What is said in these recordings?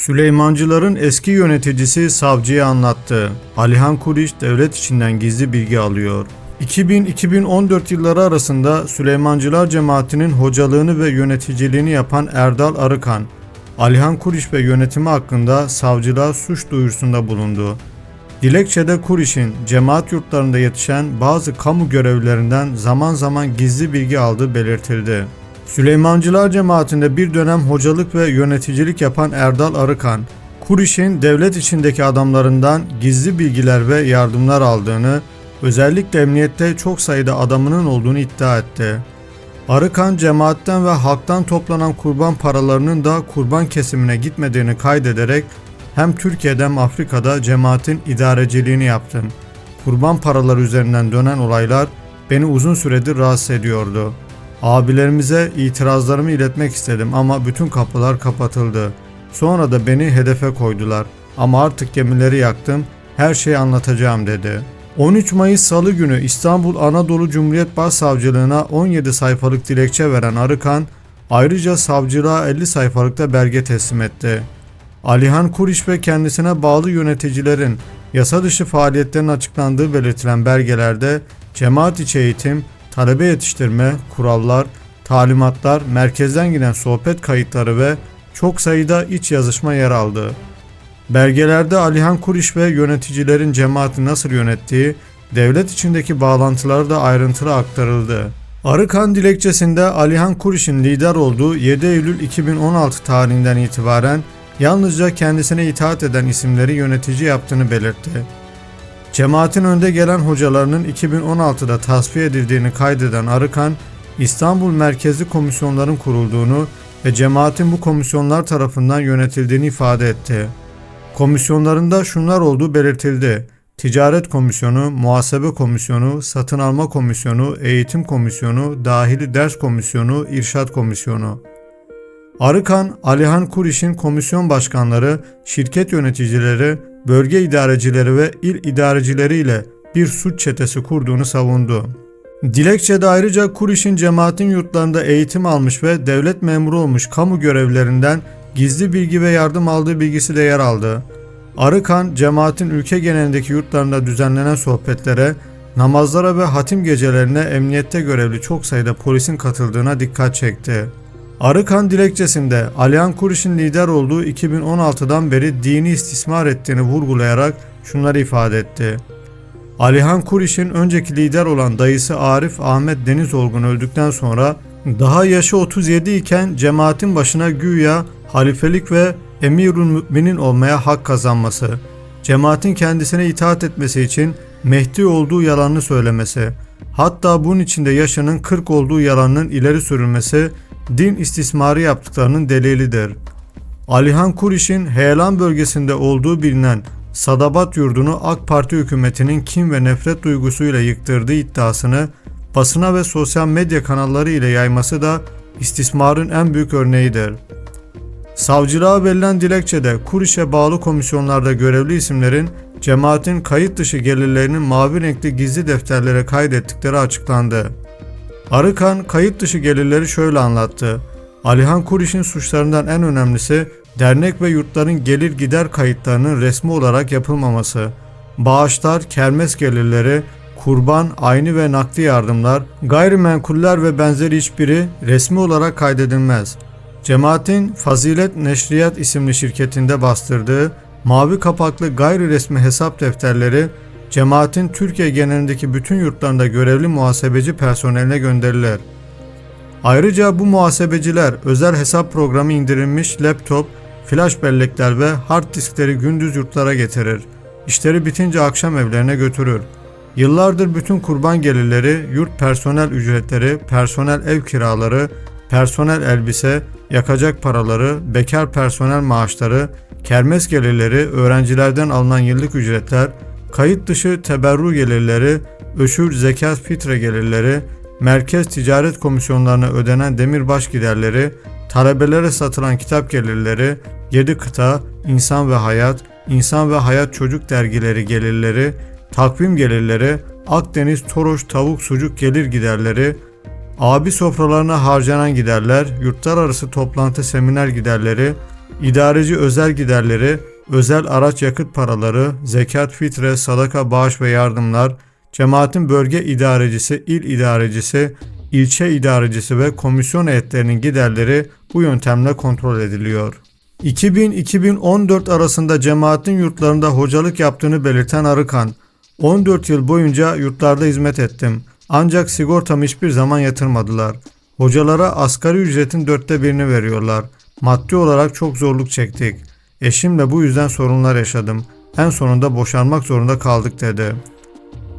Süleymancıların eski yöneticisi savcıya anlattı. Alihan Kuriş devlet içinden gizli bilgi alıyor. 2000-2014 yılları arasında Süleymancılar cemaatinin hocalığını ve yöneticiliğini yapan Erdal Arıkan, Alihan Kuriş ve yönetimi hakkında savcılığa suç duyurusunda bulundu. Dilekçede Kuriş'in cemaat yurtlarında yetişen bazı kamu görevlilerinden zaman zaman gizli bilgi aldığı belirtildi. Süleymancılar cemaatinde bir dönem hocalık ve yöneticilik yapan Erdal Arıkan, Kuriş'in devlet içindeki adamlarından gizli bilgiler ve yardımlar aldığını, özellikle emniyette çok sayıda adamının olduğunu iddia etti. Arıkan cemaatten ve halktan toplanan kurban paralarının da kurban kesimine gitmediğini kaydederek hem Türkiye'de hem Afrika'da cemaatin idareciliğini yaptım. Kurban paraları üzerinden dönen olaylar beni uzun süredir rahatsız ediyordu. Abilerimize itirazlarımı iletmek istedim ama bütün kapılar kapatıldı. Sonra da beni hedefe koydular. Ama artık gemileri yaktım, her şeyi anlatacağım dedi. 13 Mayıs Salı günü İstanbul Anadolu Cumhuriyet Başsavcılığına 17 sayfalık dilekçe veren Arıkan, ayrıca savcılığa 50 sayfalıkta belge teslim etti. Alihan Kuriş ve kendisine bağlı yöneticilerin yasa dışı faaliyetlerin açıklandığı belirtilen belgelerde cemaat içi eğitim, talebe yetiştirme, kurallar, talimatlar, merkezden giden sohbet kayıtları ve çok sayıda iç yazışma yer aldı. Belgelerde Alihan Kuriş ve yöneticilerin cemaati nasıl yönettiği, devlet içindeki bağlantıları da ayrıntılı aktarıldı. Arıkan dilekçesinde Alihan Kuriş'in lider olduğu 7 Eylül 2016 tarihinden itibaren yalnızca kendisine itaat eden isimleri yönetici yaptığını belirtti. Cemaatin önde gelen hocalarının 2016'da tasfiye edildiğini kaydeden Arıkan, İstanbul merkezli komisyonların kurulduğunu ve cemaatin bu komisyonlar tarafından yönetildiğini ifade etti. Komisyonlarında şunlar olduğu belirtildi. Ticaret Komisyonu, Muhasebe Komisyonu, Satın Alma Komisyonu, Eğitim Komisyonu, Dahili Ders Komisyonu, İrşat Komisyonu. Arıkan, Alihan Kuriş'in komisyon başkanları, şirket yöneticileri, bölge idarecileri ve il idarecileriyle bir suç çetesi kurduğunu savundu. Dilekçede ayrıca Kuriş'in cemaatin yurtlarında eğitim almış ve devlet memuru olmuş kamu görevlilerinden gizli bilgi ve yardım aldığı bilgisi de yer aldı. Arıkan, cemaatin ülke genelindeki yurtlarında düzenlenen sohbetlere, namazlara ve hatim gecelerine emniyette görevli çok sayıda polisin katıldığına dikkat çekti. Arıkan dilekçesinde Alihan Kuriş'in lider olduğu 2016'dan beri dini istismar ettiğini vurgulayarak şunları ifade etti. Alihan Kuriş'in önceki lider olan dayısı Arif Ahmet Denizolgun öldükten sonra daha yaşı 37 iken cemaatin başına güya halifelik ve emirun müminin olmaya hak kazanması, cemaatin kendisine itaat etmesi için Mehdi olduğu yalanını söylemesi, hatta bunun içinde yaşının 40 olduğu yalanının ileri sürülmesi din istismarı yaptıklarının delilidir. Alihan Kuriş'in Heyelan bölgesinde olduğu bilinen Sadabat yurdunu AK Parti hükümetinin kim ve nefret duygusuyla yıktırdığı iddiasını basına ve sosyal medya kanalları ile yayması da istismarın en büyük örneğidir. Savcılığa verilen dilekçede Kuriş'e bağlı komisyonlarda görevli isimlerin cemaatin kayıt dışı gelirlerinin mavi renkli gizli defterlere kaydettikleri açıklandı. Arıkan kayıt dışı gelirleri şöyle anlattı. Alihan Kuriş'in suçlarından en önemlisi dernek ve yurtların gelir gider kayıtlarının resmi olarak yapılmaması, bağışlar, kermes gelirleri, kurban, ayni ve nakdi yardımlar, gayrimenkuller ve benzeri hiçbiri resmi olarak kaydedilmez. Cemaatin Fazilet Neşriyat isimli şirketinde bastırdığı mavi kapaklı gayri resmi hesap defterleri cemaatin Türkiye genelindeki bütün yurtlarında görevli muhasebeci personeline gönderilir. Ayrıca bu muhasebeciler özel hesap programı indirilmiş laptop, flash bellekler ve hard diskleri gündüz yurtlara getirir. İşleri bitince akşam evlerine götürür. Yıllardır bütün kurban gelirleri, yurt personel ücretleri, personel ev kiraları, personel elbise, yakacak paraları, bekar personel maaşları, kermes gelirleri, öğrencilerden alınan yıllık ücretler, kayıt dışı teberru gelirleri, öşür zekat fitre gelirleri, merkez ticaret komisyonlarına ödenen demirbaş giderleri, talebelere satılan kitap gelirleri, 7 kıta, insan ve hayat, insan ve hayat çocuk dergileri gelirleri, takvim gelirleri, Akdeniz, Toros, tavuk, sucuk gelir giderleri, abi sofralarına harcanan giderler, yurtlar arası toplantı seminer giderleri, idareci özel giderleri, özel araç yakıt paraları, zekat, fitre, sadaka, bağış ve yardımlar, cemaatin bölge idarecisi, il idarecisi, ilçe idarecisi ve komisyon heyetlerinin giderleri bu yöntemle kontrol ediliyor. 2000-2014 arasında cemaatin yurtlarında hocalık yaptığını belirten Arıkan, 14 yıl boyunca yurtlarda hizmet ettim. Ancak sigortamı hiçbir zaman yatırmadılar. Hocalara asgari ücretin dörtte birini veriyorlar. Maddi olarak çok zorluk çektik. Eşimle bu yüzden sorunlar yaşadım. En sonunda boşanmak zorunda kaldık dedi.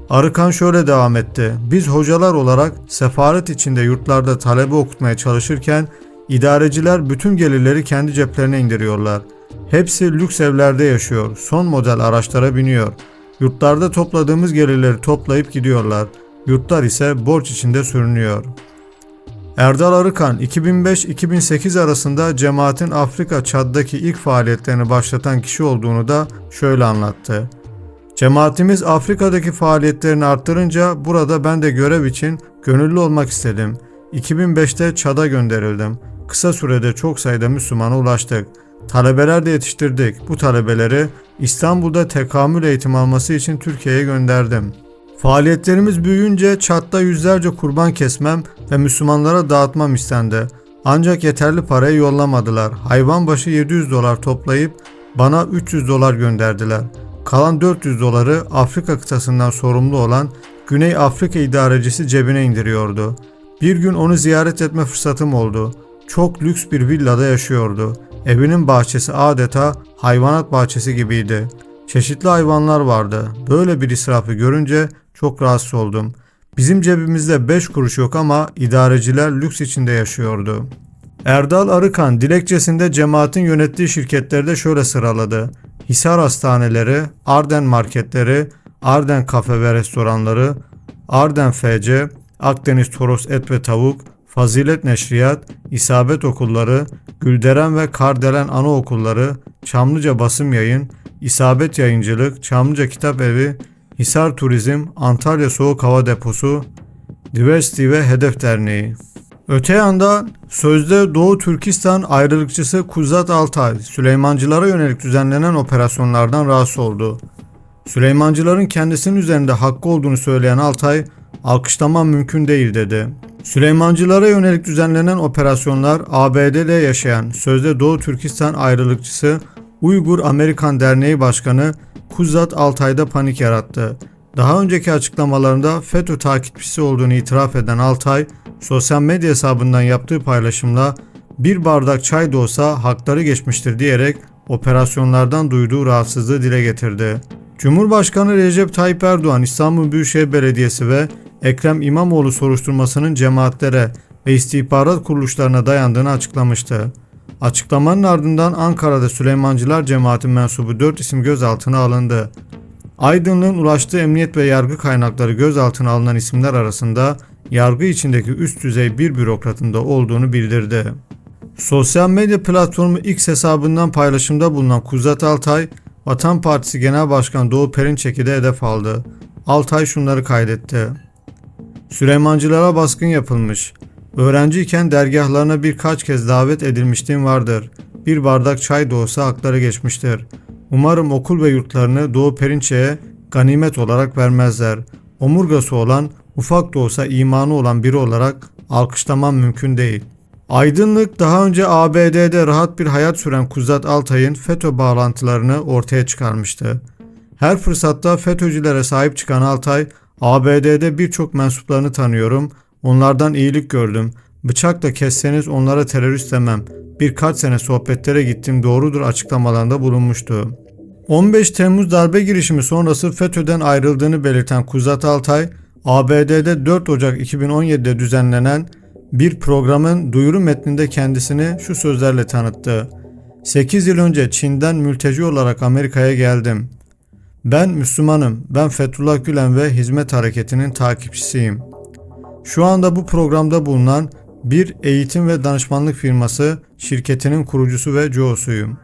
Arıkan şöyle devam etti. Biz hocalar olarak sefaret içinde yurtlarda talebe okutmaya çalışırken idareciler bütün gelirleri kendi ceplerine indiriyorlar. Hepsi lüks evlerde yaşıyor. Son model araçlara biniyor. Yurtlarda topladığımız gelirleri toplayıp gidiyorlar. Yurtlar ise borç içinde sürünüyor. Erdal Arıkan 2005-2008 arasında cemaatin Afrika Çad'daki ilk faaliyetlerini başlatan kişi olduğunu da şöyle anlattı. Cemaatimiz Afrika'daki faaliyetlerini arttırınca burada ben de görev için gönüllü olmak istedim. 2005'te Çad'a gönderildim. Kısa sürede çok sayıda Müslümana ulaştık. Talebeler de yetiştirdik. Bu talebeleri İstanbul'da tekamül eğitim alması için Türkiye'ye gönderdim. Faaliyetlerimiz büyüyünce Çat'ta yüzlerce kurban kesmem ve Müslümanlara dağıtmam istendi. Ancak yeterli parayı yollamadılar. Hayvan başı 700 dolar toplayıp bana 300 dolar gönderdiler. Kalan 400 doları Afrika kıtasından sorumlu olan Güney Afrika idarecisi cebine indiriyordu. Bir gün onu ziyaret etme fırsatım oldu. Çok lüks bir villada yaşıyordu. Evinin bahçesi adeta hayvanat bahçesi gibiydi. Çeşitli hayvanlar vardı. Böyle bir israfı görünce çok rahatsız oldum. Bizim cebimizde 5 kuruş yok ama idareciler lüks içinde yaşıyordu. Erdal Arıkan dilekçesinde cemaatin yönettiği şirketleri de şöyle sıraladı. Hisar Hastaneleri, Arden Marketleri, Arden Kafe ve Restoranları, Arden FC, Akdeniz Toros Et ve Tavuk, Fazilet Neşriyat, İsabet Okulları, Gülderen ve Kardelen Anaokulları, Çamlıca Basım Yayın, İsabet Yayıncılık, Çamlıca Kitap Evi, Hisar Turizm, Antalya Soğuk Hava Deposu, Diversity ve Hedef Derneği. Öte yandan sözde Doğu Türkistan ayrılıkçısı Kuzat Altay, Süleymancılara yönelik düzenlenen operasyonlardan rahatsız oldu. Süleymancıların kendisinin üzerinde hakkı olduğunu söyleyen Altay, alkışlamam mümkün değil dedi. Süleymancılara yönelik düzenlenen operasyonlar ABD'de yaşayan sözde Doğu Türkistan ayrılıkçısı Uygur Amerikan Derneği Başkanı Kuzat Altay'da panik yarattı. Daha önceki açıklamalarında FETÖ takipçisi olduğunu itiraf eden Altay, sosyal medya hesabından yaptığı paylaşımla bir bardak çay da olsa hakları geçmiştir diyerek operasyonlardan duyduğu rahatsızlığı dile getirdi. Cumhurbaşkanı Recep Tayyip Erdoğan İstanbul Büyükşehir Belediyesi ve Ekrem İmamoğlu soruşturmasının cemaatlere ve istihbarat kuruluşlarına dayandığını açıklamıştı. Açıklamanın ardından Ankara'da Süleymancılar Cemaati mensubu 4 isim gözaltına alındı. Aydınlığın ulaştığı emniyet ve yargı kaynakları gözaltına alınan isimler arasında yargı içindeki üst düzey bir bürokratın da olduğunu bildirdi. Sosyal medya platformu X hesabından paylaşımda bulunan Kuzat Altay, Vatan Partisi Genel Başkanı Doğu Perinçek'i de hedef aldı. Altay şunları kaydetti. Süleymancılara baskın yapılmış. Öğrenciyken dergahlarına birkaç kez davet edilmişliğim vardır. Bir bardak çay da olsa hakları geçmiştir. Umarım okul ve yurtlarını Doğu Perinçe'ye ganimet olarak vermezler. Omurgası olan, ufak da olsa imanı olan biri olarak alkışlamam mümkün değil. Aydınlık daha önce ABD'de rahat bir hayat süren Kuzat Altay'ın FETÖ bağlantılarını ortaya çıkarmıştı. Her fırsatta FETÖ'cülere sahip çıkan Altay, ABD'de birçok mensuplarını tanıyorum, onlardan iyilik gördüm. Bıçakla kesseniz onlara terörist demem. Birkaç sene sohbetlere gittim doğrudur açıklamalarında bulunmuştu. 15 Temmuz darbe girişimi sonrası FETÖ'den ayrıldığını belirten Kuzat Altay, ABD'de 4 Ocak 2017'de düzenlenen bir programın duyuru metninde kendisini şu sözlerle tanıttı. 8 yıl önce Çin'den mülteci olarak Amerika'ya geldim. Ben Müslümanım. Ben Fethullah Gülen ve Hizmet Hareketi'nin takipçisiyim. Şu anda bu programda bulunan bir eğitim ve danışmanlık firması şirketinin kurucusu ve CEO'suyum.